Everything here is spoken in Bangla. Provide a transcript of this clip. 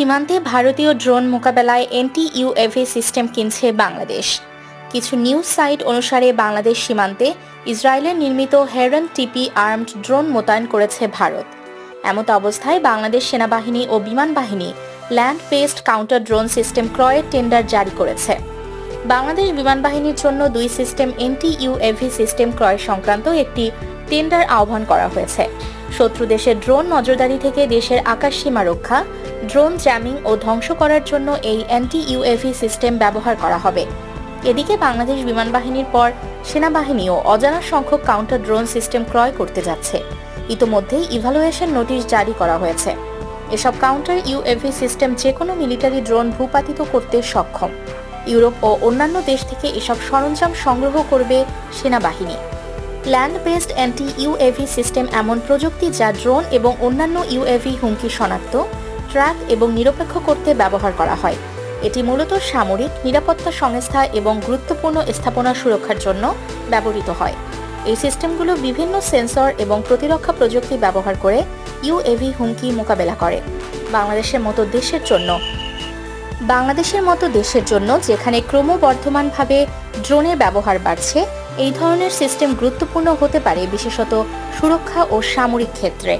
সীমান্তে ভারতীয় ড্রোন মোকাবেলায় এনটি ইউএভি সিস্টেম কিনছে বাংলাদেশ। কিছু নিউজ সাইট অনুসারে বাংলাদেশ সীমান্তে ইসরায়েলের নির্মিত হেরন টিপি আর্মড ড্রোন মোতায়েন করেছে ভারত। এমত অবস্থায় বাংলাদেশ সেনাবাহিনী ও বিমান বাহিনী land based counter drone system ক্রয়ের টেন্ডার জারি করেছে। বাংলাদেশ বিমান বাহিনীর জন্য দুই সিস্টেম এনটি ইউএভি সিস্টেম ক্রয় সংক্রান্ত একটি টেন্ডার আহ্বান করা হয়েছে। শত্রু দেশের ড্রোন নজরদারি থেকে দেশের আকাশ সীমা রক্ষা, ড্রোন জ্যামিং ও ধ্বংস করার জন্য এই অ্যান্টি ইউএভি সিস্টেম ব্যবহার করা হবে। এদিকে বাংলাদেশ বিমান বাহিনীর পর সেনাবাহিনীও অজানা সংখ্যক কাউন্টার ড্রোন সিস্টেম ক্রয় করতে যাচ্ছে। ইতোমধ্যেই ইভালুয়েশন নোটিশ জারি করা হয়েছে। এসব কাউন্টার ইউএভি সিস্টেম যে কোনো মিলিটারি ড্রোন ভূপাতিত করতে সক্ষম। ইউরোপ ও অন্যান্য দেশ থেকে এসব সরঞ্জাম সংগ্রহ করবে সেনাবাহিনী। Land based anti UAV system এমন প্রযুক্তি যা ড্রোন এবং অন্যান্য ইউএভি হুমকি শনাক্ত ট্র্যাক এবং নিরপেক্ষ করতে ব্যবহার করা হয়। এটি মূলত সামরিক, নিরাপত্তা সংস্থা এবং গুরুত্বপূর্ণ স্থাপনা সুরক্ষার জন্য ব্যবহৃত হয়। এই সিস্টেমগুলো বিভিন্ন সেন্সর এবং প্রতিরক্ষা প্রযুক্তি ব্যবহার করে ইউএভি হুমকি মোকাবেলা করে। বাংলাদেশের মতো দেশের জন্য বাংলাদেশের মতো দেশের জন্য যেখানে ক্রমবর্ধমানভাবে ড্রোনের ব্যবহার বাড়ছে, এই ধরনের সিস্টেম গুরুত্বপূর্ণ হতে পারে বিশেষত সুরক্ষা ও সামরিক ক্ষেত্রে।